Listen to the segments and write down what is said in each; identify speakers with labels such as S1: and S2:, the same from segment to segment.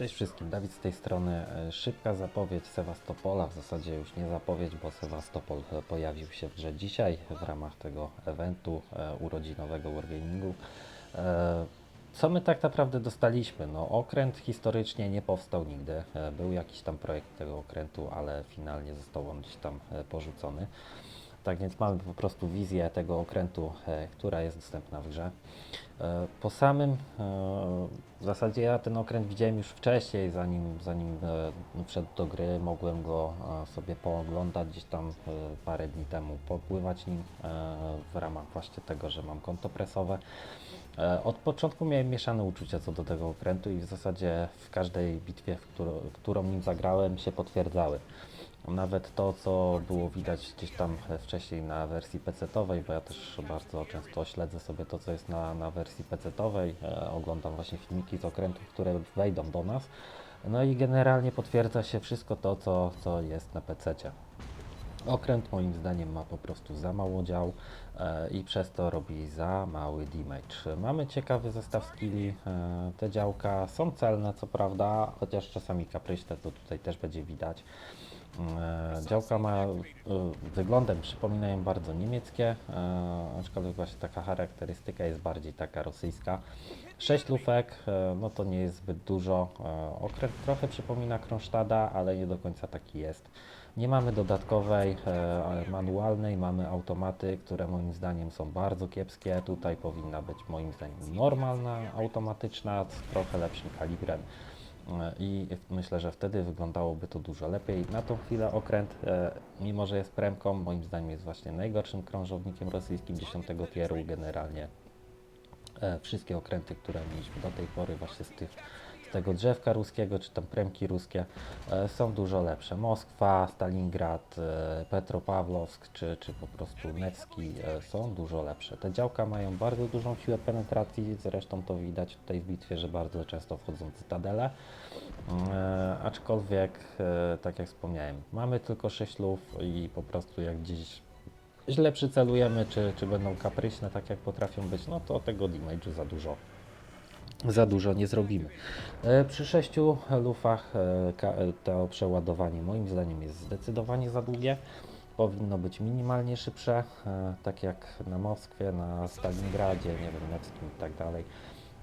S1: Cześć wszystkim, Dawid z tej strony. E, Szybka zapowiedź Sewastopola, w zasadzie już nie zapowiedź, bo Sewastopol e, pojawił się w grze dzisiaj w ramach tego eventu e, urodzinowego Wargamingu. Co my tak naprawdę dostaliśmy? No, okręt historycznie nie powstał nigdy. Był jakiś tam projekt tego okrętu, ale finalnie został on gdzieś tam porzucony. Tak więc mamy po prostu wizję tego okrętu, e, która jest dostępna w grze. E, Po samym, e, w zasadzie ja ten okręt widziałem już wcześniej, zanim, zanim wszedł do gry, mogłem go sobie pooglądać gdzieś tam parę dni temu, popływać nim w ramach właśnie tego, że mam konto presowe. Od początku miałem mieszane uczucia co do tego okrętu i w zasadzie w każdej bitwie, w którą, którą nim zagrałem, się potwierdzały. Nawet to, co było widać gdzieś tam e, wcześniej na wersji PC-owej, bo ja też bardzo często śledzę sobie to, co jest na, na wersji PC-owej, e, oglądam właśnie filmiki z okrętów, które wejdą do nas. No i generalnie potwierdza się wszystko to, co, co jest na PC-cie. Okręt moim zdaniem ma po prostu za mało dział e, i przez to robi za mały damage. Mamy ciekawy zestaw skilli, e, te działka są celne co prawda, chociaż czasami kapryśne, to tutaj też będzie widać. E, Działka ma wyglądem przypominają bardzo niemieckie, aczkolwiek właśnie taka charakterystyka jest bardziej taka rosyjska. 6 lufek, e, no to nie jest zbyt dużo. E, Okręt trochę przypomina Kronsztada, ale nie do końca taki jest. Nie mamy dodatkowej e, manualnej, mamy automaty, które moim zdaniem są bardzo kiepskie. Tutaj powinna być moim zdaniem normalna, automatyczna, z trochę lepszym kalibrem. I myślę, że wtedy wyglądałoby to dużo lepiej. Na tą chwilę okręt, mimo że jest premką, moim zdaniem jest właśnie najgorszym krążownikiem rosyjskim 10 tieru generalnie. E, wszystkie okręty, które mieliśmy do tej pory właśnie z, tych, z tego drzewka ruskiego, czy tam premki ruskie, e, są dużo lepsze. Moskwa, Stalingrad, e, Petropawlowsk, czy, czy po prostu Nevski e, są dużo lepsze. Te działka mają bardzo dużą siłę penetracji, zresztą to widać tutaj w bitwie, że bardzo często wchodzą cytadele. E, aczkolwiek, e, tak jak wspomniałem, mamy tylko 6 luf i po prostu jak gdzieś źle przycelujemy, czy, czy będą kapryśne, tak jak potrafią być, no to tego damage'u za dużo za dużo nie zrobimy. E, Przy 6 lufach e, to przeładowanie moim zdaniem jest zdecydowanie za długie. Powinno być minimalnie szybsze, e, tak jak na Moskwie, na Stalingradzie, nie wiem, Nevskim i tak dalej.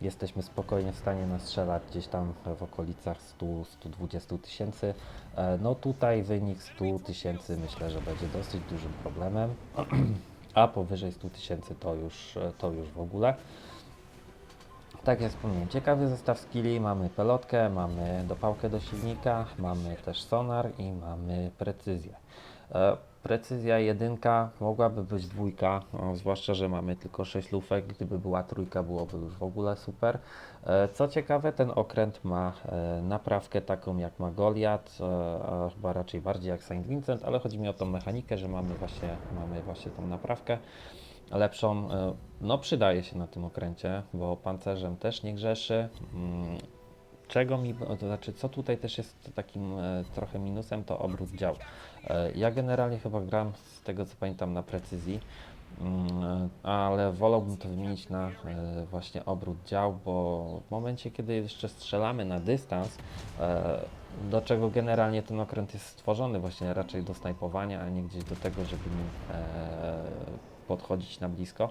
S1: Jesteśmy spokojnie w stanie nastrzelać gdzieś tam w okolicach 100-120 tysięcy. E, No tutaj wynik 100 tysięcy myślę, że będzie dosyć dużym problemem, a powyżej 100 tysięcy to już, e, to już w ogóle. Tak jak wspomniałem, ciekawy zestaw skilli, mamy pelotkę, mamy dopałkę do silnika, mamy też sonar i mamy precyzję. Precyzja jedynka, mogłaby być dwójka, o, zwłaszcza, że mamy tylko 6 lufek, gdyby była trójka byłoby już w ogóle super. E, co ciekawe, ten okręt ma e, naprawkę taką jak ma Goliath, e, a chyba raczej bardziej jak Saint Vincent, ale chodzi mi o tą mechanikę, że mamy właśnie, mamy właśnie tą naprawkę lepszą. No przydaje się na tym okręcie, bo pancerzem też nie grzeszy. Czego mi, to znaczy co tutaj też jest takim e, trochę minusem, to obrót dział. E, Ja generalnie chyba gram z tego co pamiętam na precyzji, mm, ale wolałbym to wymienić na e, właśnie obrót dział, bo w momencie kiedy jeszcze strzelamy na dystans, e, do czego generalnie ten okręt jest stworzony właśnie raczej do snajpowania, a nie gdzieś do tego, żeby nim e, podchodzić na blisko,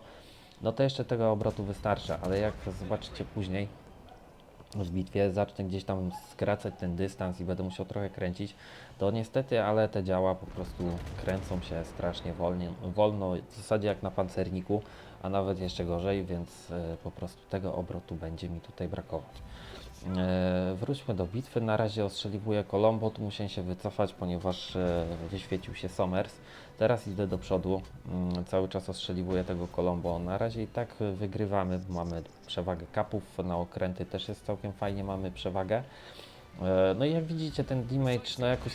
S1: no to jeszcze tego obrotu wystarcza, ale jak zobaczycie później w bitwie, zacznę gdzieś tam skracać ten dystans i będę musiał trochę kręcić, to niestety, ale te działa po prostu kręcą się strasznie wolnie, wolno, w zasadzie jak na pancerniku, a nawet jeszcze gorzej, więc e, po prostu tego obrotu będzie mi tutaj brakować. E, Wróćmy do bitwy. Na razie ostrzeliwuję Colombo. Tu musiałem się wycofać, ponieważ e, wyświecił się Somers. Teraz idę do przodu. Mm, Cały czas ostrzeliwuję tego Colombo. Na razie i tak wygrywamy. Mamy przewagę kapów. Na okręty też jest całkiem fajnie. Mamy przewagę. E, No i jak widzicie, ten damage no jakoś,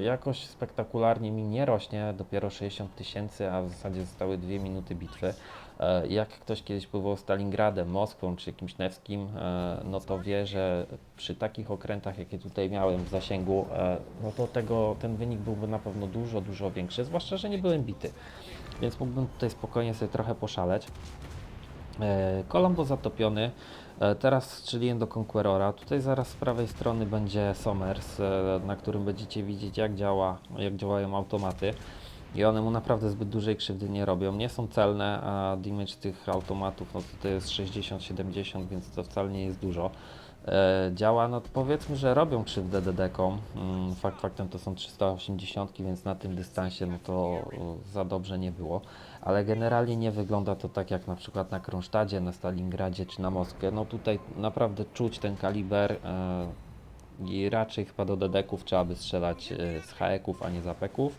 S1: jakoś spektakularnie mi nie rośnie, dopiero 60 tysięcy, a w zasadzie zostały 2 minuty bitwy. E, Jak ktoś kiedyś pływał Stalingradem, Moskwą czy jakimś Nevskim, e, no to wie, że przy takich okrętach, jakie tutaj miałem w zasięgu, no to tego, ten wynik byłby na pewno dużo, dużo większy, zwłaszcza, że nie byłem bity. Więc mógłbym tutaj spokojnie sobie trochę poszaleć. Kolombo zatopiony. E, Teraz strzeliłem do Conquerora. Tutaj zaraz z prawej strony będzie Somers, e, na którym będziecie widzieć jak działa, jak działają automaty. I one mu naprawdę zbyt dużej krzywdy nie robią. Nie są celne, a damage tych automatów no to, to jest 60-70, więc to wcale nie jest dużo. E, działa, no powiedzmy, że robią krzywdę DD-kom. Mm, fakt faktem to są 380, więc na tym dystansie no to e, za dobrze nie było. Ale generalnie nie wygląda to tak jak na przykład na Kronsztadzie, na Stalingradzie czy na Moskwie. No tutaj naprawdę czuć ten kaliber e, i raczej chyba do DD-ków trzeba by strzelać z HE-ków, a nie z APEK-ów.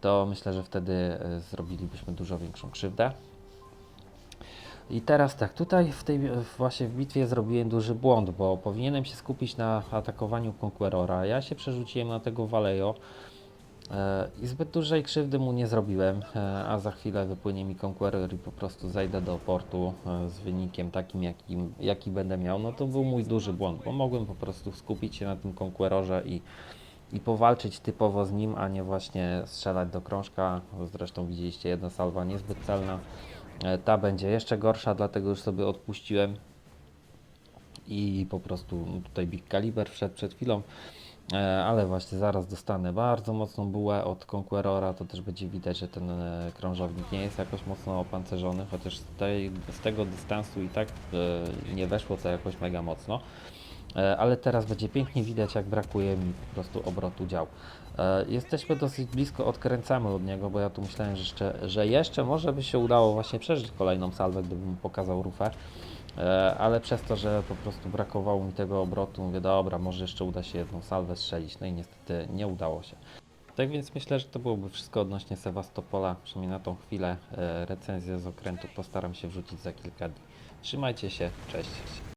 S1: To myślę, że wtedy zrobilibyśmy dużo większą krzywdę. I teraz tak, tutaj w tej właśnie w bitwie zrobiłem duży błąd, bo powinienem się skupić na atakowaniu Conquerora. Ja się przerzuciłem na tego Vallejo e, i zbyt dużej krzywdy mu nie zrobiłem, e, a za chwilę wypłynie mi Conqueror i po prostu zajdę do portu e, z wynikiem takim, jakim, jaki będę miał. No to był mój duży błąd, bo mogłem po prostu skupić się na tym Conquerorze i i powalczyć typowo z nim, a nie właśnie strzelać do krążka. Zresztą widzieliście, jedna salwa niezbyt celna. E, Ta będzie jeszcze gorsza, dlatego już sobie odpuściłem i po prostu tutaj Big Caliber wszedł przed chwilą. E, Ale właśnie zaraz dostanę bardzo mocną bułę od Conquerora, to też będzie widać, że ten e, krążownik nie jest jakoś mocno opancerzony, chociaż z, tej, z tego dystansu i tak nie weszło to jakoś mega mocno. E, ale teraz będzie pięknie widać, jak brakuje mi po prostu obrotu dział. E, Jesteśmy dosyć blisko, odkręcamy od niego, bo ja tu myślałem, że jeszcze, że jeszcze może by się udało właśnie przeżyć kolejną salwę, gdybym pokazał rufę. E, Ale przez to, że po prostu brakowało mi tego obrotu, mówię, dobra, może jeszcze uda się jedną salwę strzelić. No i niestety nie udało się. Tak więc myślę, że to byłoby wszystko odnośnie Sewastopola, przynajmniej na tą chwilę. Recenzję z okrętu postaram się wrzucić za kilka dni. Trzymajcie się, cześć.